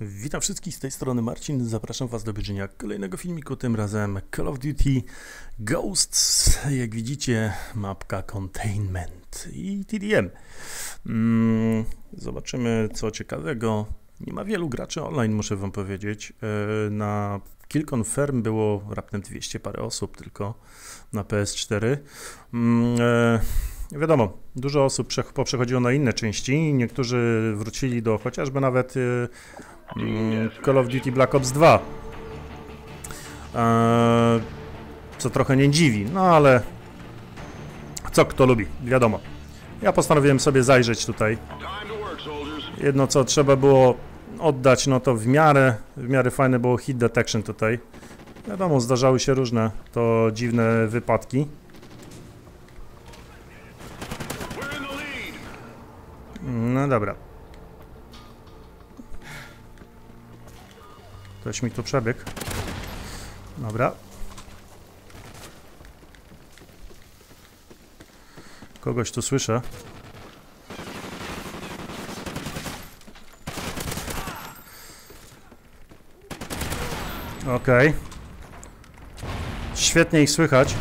Witam wszystkich z tej strony Marcin. Zapraszam Was do obejrzenia kolejnego filmiku, tym razem Call of Duty Ghosts. Jak widzicie, mapka Containment i TDM. Mm, zobaczymy co ciekawego. Nie ma wielu graczy online, muszę Wam powiedzieć. E, Na Kilkon Firm było raptem 200 parę osób tylko na PS4. E, Wiadomo, dużo osób prze- poprzechodziło na inne części, niektórzy wrócili do chociażby nawet y, mm, Call of Duty Black Ops 2. Eee, co trochę nie dziwi, no ale co kto lubi, wiadomo. Ja postanowiłem sobie zajrzeć tutaj. Jedno co trzeba było oddać, no to w miarę, w miarę fajne było hit detection tutaj. Wiadomo, zdarzały się różne to dziwne wypadki. No dobra. Ktoś mi tu przebiegł. Dobra. Kogoś tu słyszę. Okej. Świetnie ich słychać.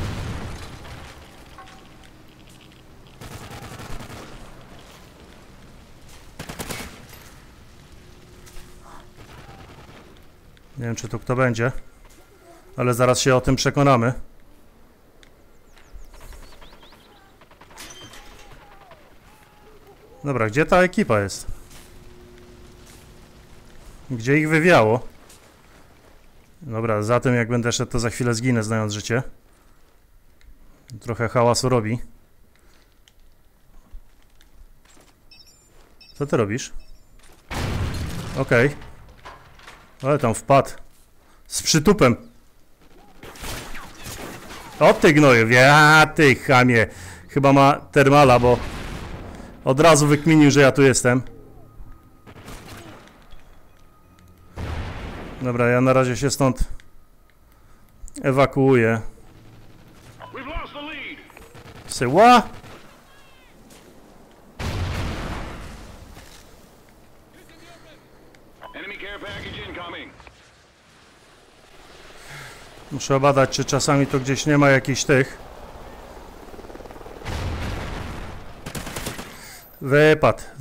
Nie wiem, czy tu kto będzie, ale zaraz się o tym przekonamy. Dobra, gdzie ta ekipa jest? Gdzie ich wywiało? Dobra, za tym jak będę szedł, to za chwilę zginę, znając życie. Trochę hałasu robi. Co ty robisz? Okej. Ale tam wpadł. Z przytupem. O ty gnoju, ja ty chamie. Chyba ma termala, bo od razu wykminił, że ja tu jestem. Dobra, ja na razie się stąd ewakuuję. Syła? Muszę badać, czy czasami to gdzieś nie ma jakichś tych. Wypad.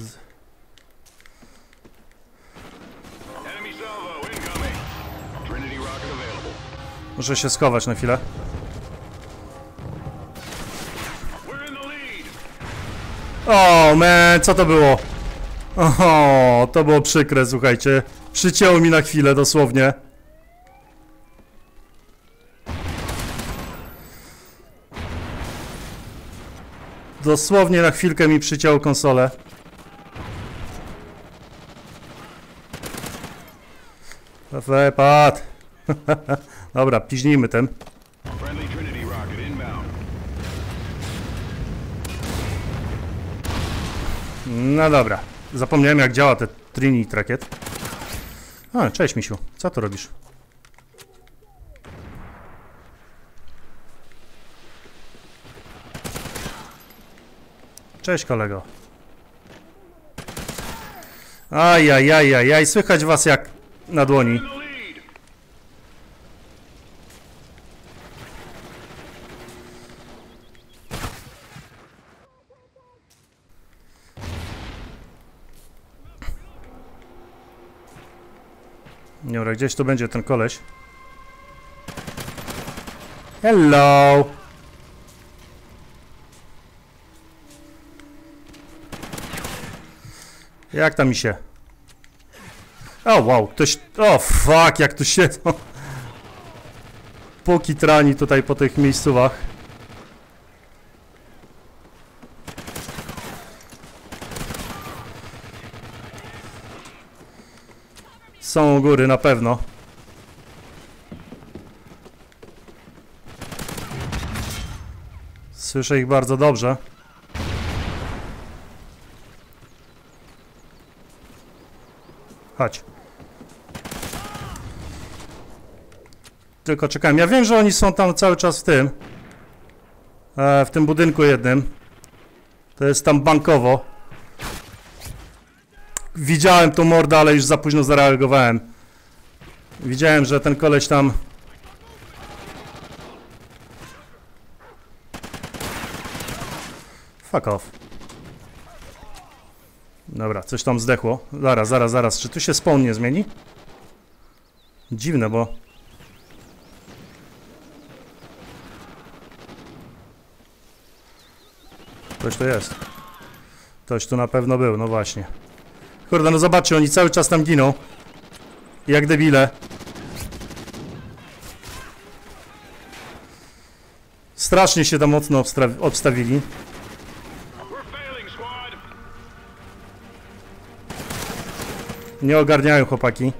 Muszę się schować na chwilę. O, man, co to było? Oho, to było przykre, słuchajcie. Przycięło mi na chwilę, dosłownie. Dosłownie na chwilkę mi przycięło konsolę. Wypad. Dobra, piźnijmy ten. Rocket. No dobra. Zapomniałem jak działa te Trinity Racket. A, cześć misiu. Co tu robisz? Cześć kolego. Ajajajajaj, słychać was jak na dłoni. Dobra, gdzieś tu będzie ten koleś. Hello! Jak tam mi się? O, wow, ktoś... O, fuck, jak tu siedzą. Pokitrani tutaj po tych miejscówach. Są u góry na pewno. Słyszę ich bardzo dobrze. Chodź. Tylko czekałem. Ja wiem, że oni są tam cały czas w tym. E, w tym budynku jednym. To jest tam bankowo. widziałem tą mordę, ale już za późno zareagowałem. Widziałem, że ten koleś tam... Fuck off. Dobra, coś tam zdechło. Zaraz, zaraz, zaraz. Czy tu się spawn nie zmieni? Dziwne, bo... Ktoś to jest. Ktoś tu na pewno był, no właśnie. Kurde, no zobaczcie, oni cały czas tam giną. Jak debile. Strasznie się tam mocno obstawili. Nie ogarniają chłopaki.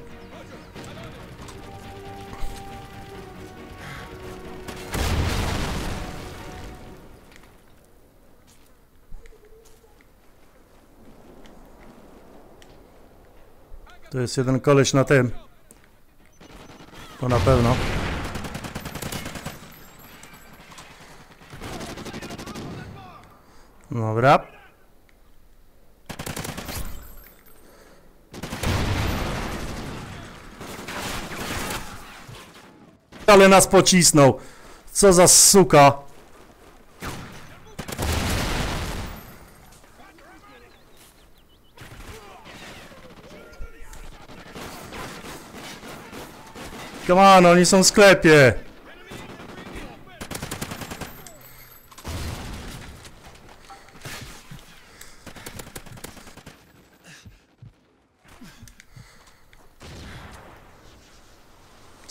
To jest jeden koleś na tym. To na pewno. Dobra. Ale nas pocisnął. Co za suka. Come on, oni są w sklepie.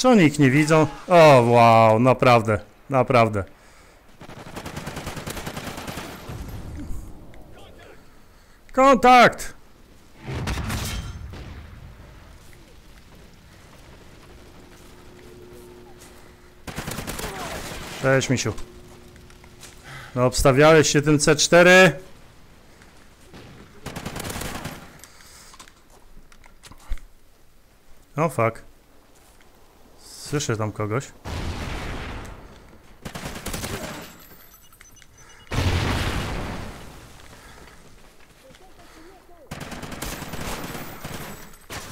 Co oni ich nie widzą? O, wow, naprawdę, naprawdę. Kontakt! Cześć, misiu. No, obstawiałeś się tym C4? O, fuck. Słyszę tam kogoś.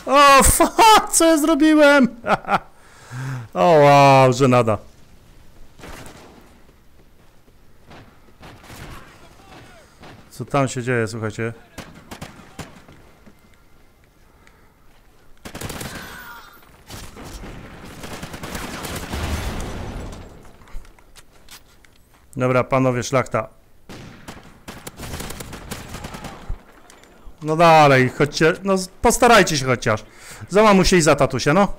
O, fuck, co ja zrobiłem? o, wow, że nada. Co tam się dzieje, słuchajcie? Dobra, panowie szlachta. No dalej, chodźcie, no postarajcie się chociaż. Załamusiej za tatusia, no.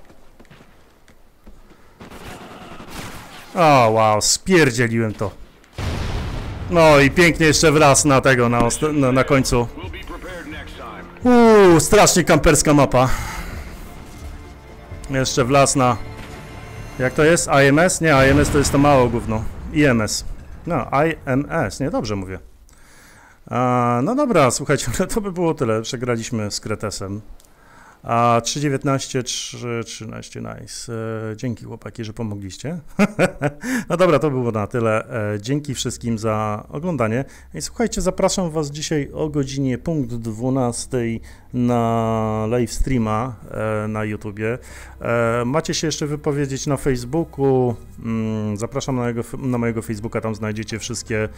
O, wow, spierdzieliłem to. No i pięknie jeszcze wraz na tego, na, na, na końcu. Uuu, strasznie kamperska mapa. Jeszcze w las na... Jak to jest? IMS? Nie, IMS to jest to mało gówno. IMS. No, IMS, nie, dobrze mówię. A, no dobra, słuchajcie, to by było tyle. Przegraliśmy z Kretesem. A 3.19, 3.13, nice. E, dzięki chłopaki, że pomogliście. no dobra, to było na tyle. E, dzięki wszystkim za oglądanie. I słuchajcie, zapraszam Was dzisiaj o godzinie punkt 12 na live streama e, na YouTubie. E, macie się jeszcze wypowiedzieć na Facebooku. Mm, zapraszam na mojego, na mojego Facebooka, tam znajdziecie wszystkie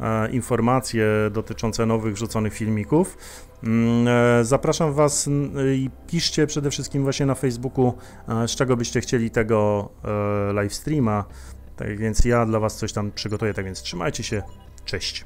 e, informacje dotyczące nowych wrzuconych filmików. Mm, Zapraszam Was i piszcie przede wszystkim właśnie na Facebooku, z czego byście chcieli tego live streama. Tak więc ja dla Was coś tam przygotuję, tak więc trzymajcie się. Cześć.